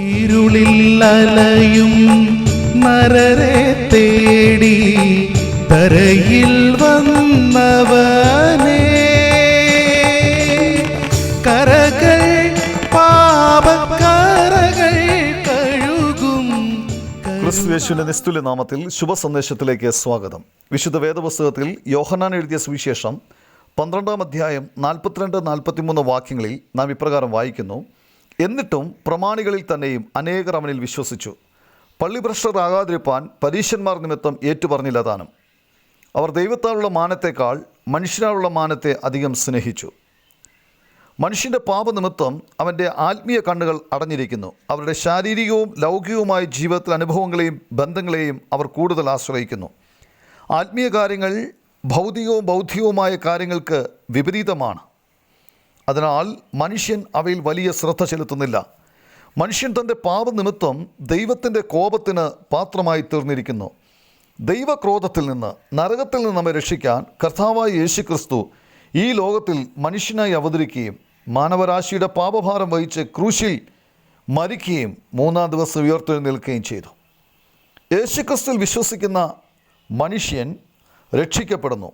ഇരുളിൽ അലയും നരരെ തേടി തരയിൽ വന്നവനേ. കരകൾ പാപക്കരകൾ കഴുകും ക്രിസ്തുയേശുവിന്റെ നിസ്തുല്യ നാമത്തിൽ ശുഭ സന്ദേശത്തിലേക്ക് സ്വാഗതം. വിശുദ്ധ വേദപുസ്തകത്തിൽ യോഹന്നാൻ എഴുതിയ സുവിശേഷം പന്ത്രണ്ടാം അധ്യായം നാൽപ്പത്തിരണ്ട് നാൽപ്പത്തിമൂന്ന് വാക്യങ്ങളിൽ നാം ഇപ്രകാരം വായിക്കുന്നു. എന്നിട്ടും പ്രമാണികളിൽ തന്നെയും അനേകർ അവനിൽ വിശ്വസിച്ചു. പള്ളിഭ്രഷ്ടരാകാതിരിപ്പാൻ പരീശന്മാർ നിമിത്തം ഏറ്റുപറഞ്ഞില്ല താനും. അവർ ദൈവത്താലുള്ള മാനത്തേക്കാൾ മനുഷ്യനാലുള്ള മാനത്തെ അധികം സ്നേഹിച്ചു. മനുഷ്യന്റെ പാപനിമിത്തം അവന്റെ ആത്മീയ കണ്ണുകൾ അടഞ്ഞിരിക്കുന്നു. അവരുടെ ശാരീരികവും ലൗകികവുമായ ജീവിതത്തിലെ അനുഭവങ്ങളെയും ബന്ധങ്ങളെയും അവർ കൂടുതൽ ആശ്രയിക്കുന്നു. ആത്മീയ കാര്യങ്ങൾ ഭൗതികവും ബൗദ്ധികവുമായ കാര്യങ്ങൾക്ക് വിപരീതമാണ്. അതിനാൽ മനുഷ്യൻ അവയിൽ വലിയ ശ്രദ്ധ ചെലുത്തുന്നില്ല. മനുഷ്യൻ തന്റെ പാപനിമിത്തം ദൈവത്തിന്റെ കോപത്തിന് പാത്രമായി തീർന്നിരിക്കുന്നു. ദൈവക്രോധത്തിൽ നിന്ന് നരകത്തിൽ നിന്ന് നമ്മെ രക്ഷിക്കാൻ കർത്താവായ യേശു ക്രിസ്തു ഈ ലോകത്തിൽ മനുഷ്യനായി അവതരിക്കുകയും മാനവരാശിയുടെ പാപഭാരം വഹിച്ച് ക്രൂശിൽ മരിക്കുകയും മൂന്നാം ദിവസം ഉയർത്തെഴുന്നേൽക്കുകയും ചെയ്തു. യേശുക്രിസ്തുവിൽ വിശ്വസിക്കുന്ന മനുഷ്യൻ രക്ഷിക്കപ്പെടുന്നു.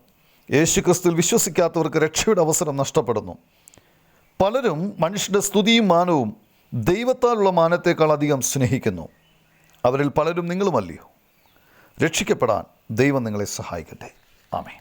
യേശുക്രിസ്തുവിൽ വിശ്വസിക്കാത്തവർക്ക് രക്ഷയുടെ അവസരം നഷ്ടപ്പെടുന്നു. പലരും മനുഷ്യന്റെ സ്തുതിയും മാനവും ദൈവത്താലുള്ള മാനത്തേക്കാൾ അധികം സ്നേഹിക്കുന്നു. അവരിൽ പലരും നിങ്ങളുമല്ലയോ? രക്ഷിക്കപ്പെടാൻ ദൈവം നിങ്ങളെ സഹായിക്കട്ടെ. ആമേ